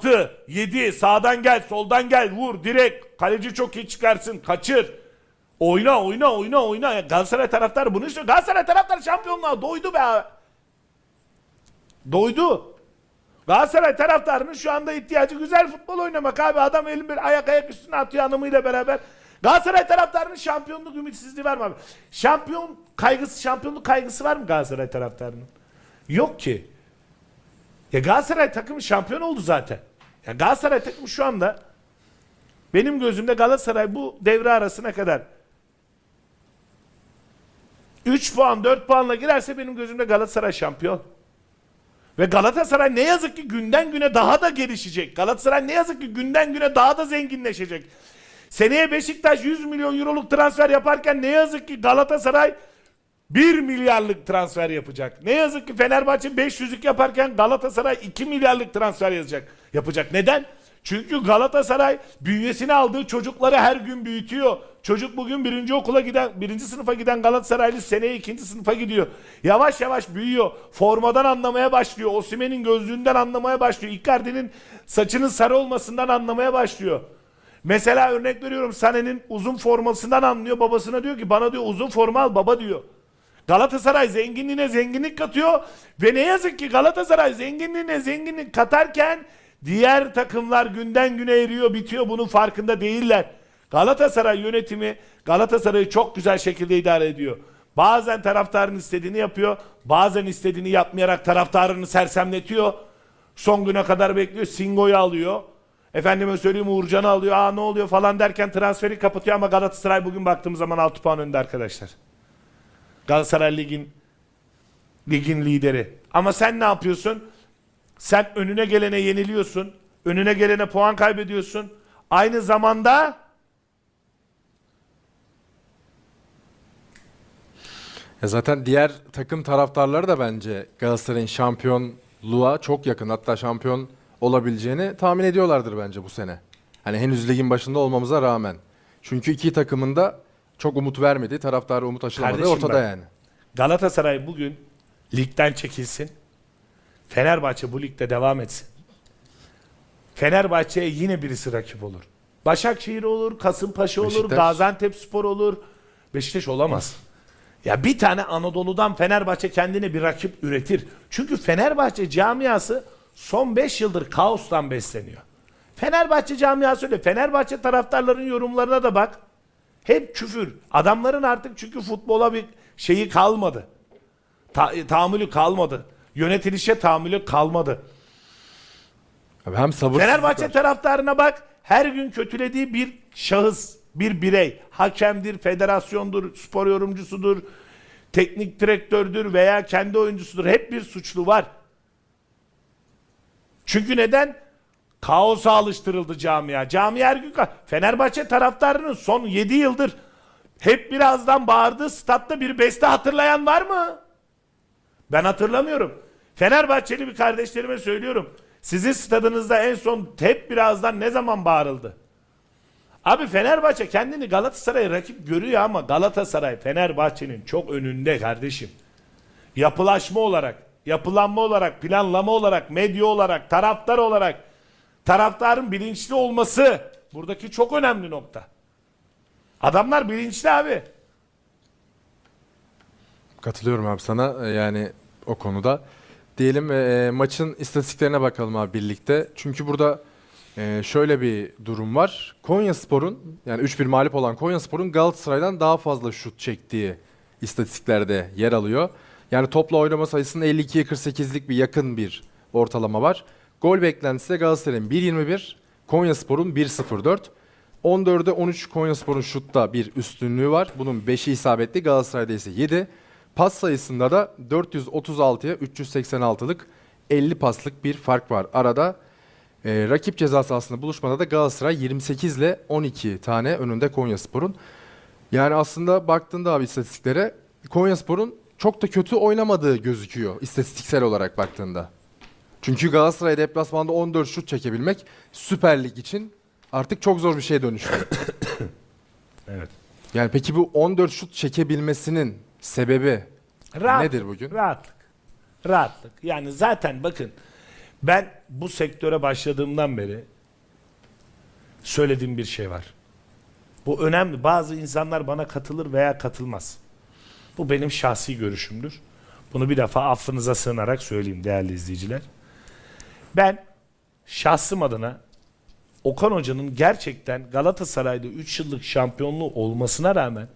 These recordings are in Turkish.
6, 7 sağdan gel, soldan gel, vur direkt. Kaleci çok iyi çıkarsın, kaçır. Oyna, oyna, oyna, oyna. Galatasaray taraftarı bunu istiyor. Galatasaray taraftarı şampiyonluğa doydu be abi. Doydu. Galatasaray taraftarının şu anda ihtiyacı güzel futbol oynamak abi. Adam elin bir ayak ayak üstüne atıyor hanımıyla beraber. Galatasaray taraftarının şampiyonluk ümitsizliği var mı abi? Şampiyon kaygısı, şampiyonluk kaygısı var mı Galatasaray taraftarının? Yok ki. Ya Galatasaray takımı şampiyon oldu zaten. Ya Galatasaray şu anda benim gözümde Galatasaray bu devre arasına kadar 3 puan 4 puanla girerse benim gözümde Galatasaray şampiyon. Ve Galatasaray ne yazık ki günden güne daha da gelişecek. Galatasaray ne yazık ki günden güne daha da zenginleşecek. Seneye Beşiktaş 100 milyon euroluk transfer yaparken ne yazık ki Galatasaray 1 milyarlık transfer yapacak. Ne yazık ki Fenerbahçe 500'lük yaparken Galatasaray 2 milyarlık transfer yazacak, yapacak. Neden? Çünkü Galatasaray bünyesine aldığı çocukları her gün büyütüyor. Çocuk bugün birinci okula giden, birinci sınıfa giden Galatasaraylı seneye ikinci sınıfa gidiyor. Yavaş yavaş büyüyor. Formadan anlamaya başlıyor. Osimhen'in gözlüğünden anlamaya başlıyor. Icardi'nin saçının sarı olmasından anlamaya başlıyor. Mesela örnek veriyorum Sané'nin uzun formasından anlıyor. Babasına diyor ki bana diyor uzun forma al baba diyor. Galatasaray zenginliğine zenginlik katıyor ve ne yazık ki Galatasaray zenginliğine zenginlik katarken diğer takımlar günden güne eriyor, bitiyor. Bunun farkında değiller. Galatasaray yönetimi Galatasaray'ı çok güzel şekilde idare ediyor. Bazen taraftarın istediğini yapıyor, bazen istediğini yapmayarak taraftarını sersemletiyor. Son güne kadar bekliyor, Singo'yu alıyor. Efendime söyleyeyim Uğurcan'ı alıyor, aa ne oluyor falan derken transferi kapatıyor ama Galatasaray bugün baktığımız zaman 6 puan önde arkadaşlar. Galatasaray ligin ligin lideri. Ama sen ne yapıyorsun? Sen önüne gelene yeniliyorsun. Önüne gelene puan kaybediyorsun. Aynı zamanda Ya zaten diğer takım taraftarları da bence Galatasaray'ın şampiyonluğa çok yakın hatta şampiyon olabileceğini tahmin ediyorlardır bence bu sene. Hani henüz ligin başında olmamıza rağmen. Çünkü iki takımın da çok umut vermedi, taraftarı umut aşılamadı Kardeşim ortada bak. yani. Galatasaray bugün ligden çekilsin. Fenerbahçe bu ligde devam etsin. Fenerbahçe'ye yine birisi rakip olur. Başakşehir olur, Kasımpaşa olur, Beşiktaş. Gaziantep Spor olur. Beşiktaş olamaz. Ya bir tane Anadolu'dan Fenerbahçe kendine bir rakip üretir. Çünkü Fenerbahçe camiası son 5 yıldır kaostan besleniyor. Fenerbahçe camiası öyle. Fenerbahçe taraftarların yorumlarına da bak. Hep küfür. Adamların artık çünkü futbola bir şeyi kalmadı. Ta- tahammülü kalmadı. Yönetilişe tahammülü kalmadı. Abi Hem sabır Fenerbahçe taraftarına bak. Her gün kötülediği bir şahıs, bir birey. Hakemdir, federasyondur, spor yorumcusudur, teknik direktördür veya kendi oyuncusudur. Hep bir suçlu var. Çünkü neden? Kaosa alıştırıldı camia. Camia her gün Fenerbahçe taraftarının son 7 yıldır hep birazdan bağırdığı statta bir beste hatırlayan var mı? Ben hatırlamıyorum. Fenerbahçeli bir kardeşlerime söylüyorum. Sizin stadınızda en son hep birazdan ne zaman bağırıldı? Abi Fenerbahçe kendini Galatasaray'a rakip görüyor ama Galatasaray Fenerbahçe'nin çok önünde kardeşim. Yapılaşma olarak, yapılanma olarak, planlama olarak, medya olarak, taraftar olarak taraftarın bilinçli olması buradaki çok önemli nokta. Adamlar bilinçli abi. Katılıyorum abi sana e, yani o konuda. Diyelim e, maçın istatistiklerine bakalım abi birlikte. Çünkü burada e, şöyle bir durum var. Konyaspor'un yani 3-1 mağlup olan Konyaspor'un Galatasaray'dan daha fazla şut çektiği istatistiklerde yer alıyor. Yani topla oynama sayısının 52'ye 48'lik bir yakın bir ortalama var. Gol beklentisi de Galatasaray'ın 1.21, Konyaspor'un 1.04. 14'e 13 Konyaspor'un şutta bir üstünlüğü var. Bunun 5'i isabetli, Galatasaray'da ise 7. Pas sayısında da 436'ya 386'lık 50 paslık bir fark var. Arada e, rakip ceza sahasında buluşmada da Galatasaray 28 ile 12 tane önünde Konyaspor'un. Yani aslında baktığında abi istatistiklere Konyaspor'un çok da kötü oynamadığı gözüküyor istatistiksel olarak baktığında. Çünkü Galatasaray deplasmanda 14 şut çekebilmek Süper Lig için artık çok zor bir şeye dönüştü. Evet. Yani peki bu 14 şut çekebilmesinin sebebi Rahat- nedir bugün? Rahatlık. Rahatlık. Yani zaten bakın Ben bu sektöre başladığımdan beri söylediğim bir şey var. Bu önemli. Bazı insanlar bana katılır veya katılmaz. Bu benim şahsi görüşümdür. Bunu bir defa affınıza sığınarak söyleyeyim değerli izleyiciler. Ben şahsım adına Okan Hoca'nın gerçekten Galatasaray'da 3 yıllık şampiyonluğu olmasına rağmen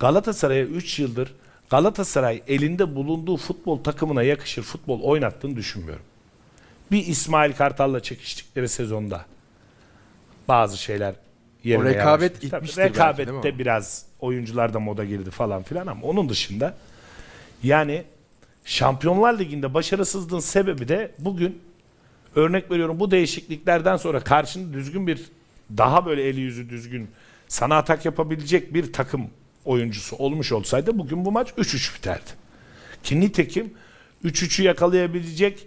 Galatasaray'a 3 yıldır Galatasaray elinde bulunduğu futbol takımına yakışır futbol oynattığını düşünmüyorum. Bir İsmail Kartal'la çekiştikleri sezonda bazı şeyler yerine O rekabet yerleşti. gitmiştir Tabii belki, değil mi rekabette biraz oyuncular da moda girdi falan filan ama onun dışında yani Şampiyonlar Ligi'nde başarısızlığın sebebi de bugün örnek veriyorum bu değişikliklerden sonra karşında düzgün bir daha böyle eli yüzü düzgün sana atak yapabilecek bir takım oyuncusu olmuş olsaydı bugün bu maç 3-3 biterdi. Ki nitekim 3-3'ü yakalayabilecek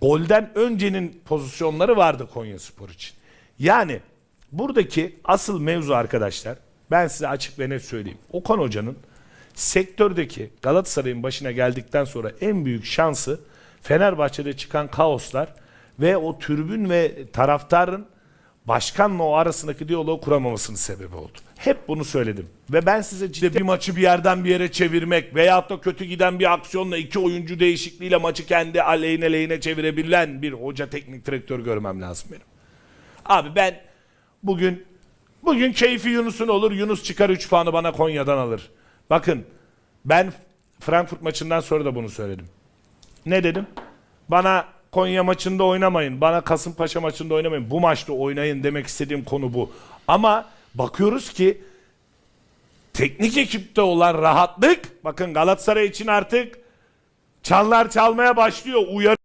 golden öncenin pozisyonları vardı Konya Spor için. Yani buradaki asıl mevzu arkadaşlar ben size açık ve net söyleyeyim. Okan Hoca'nın sektördeki Galatasaray'ın başına geldikten sonra en büyük şansı Fenerbahçe'de çıkan kaoslar ve o tribün ve taraftarın başkanla o arasındaki diyaloğu kuramamasının sebebi oldu. Hep bunu söyledim. Ve ben size ciddi bir maçı bir yerden bir yere çevirmek veyahut da kötü giden bir aksiyonla iki oyuncu değişikliğiyle maçı kendi aleyhine lehine çevirebilen bir hoca teknik direktör görmem lazım benim. Abi ben bugün bugün keyfi Yunus'un olur. Yunus çıkar 3 puanı bana Konya'dan alır. Bakın ben Frankfurt maçından sonra da bunu söyledim. Ne dedim? Bana Konya maçında oynamayın. Bana Kasımpaşa maçında oynamayın. Bu maçta oynayın demek istediğim konu bu. Ama bakıyoruz ki teknik ekipte olan rahatlık bakın Galatasaray için artık çanlar çalmaya başlıyor. Uyarı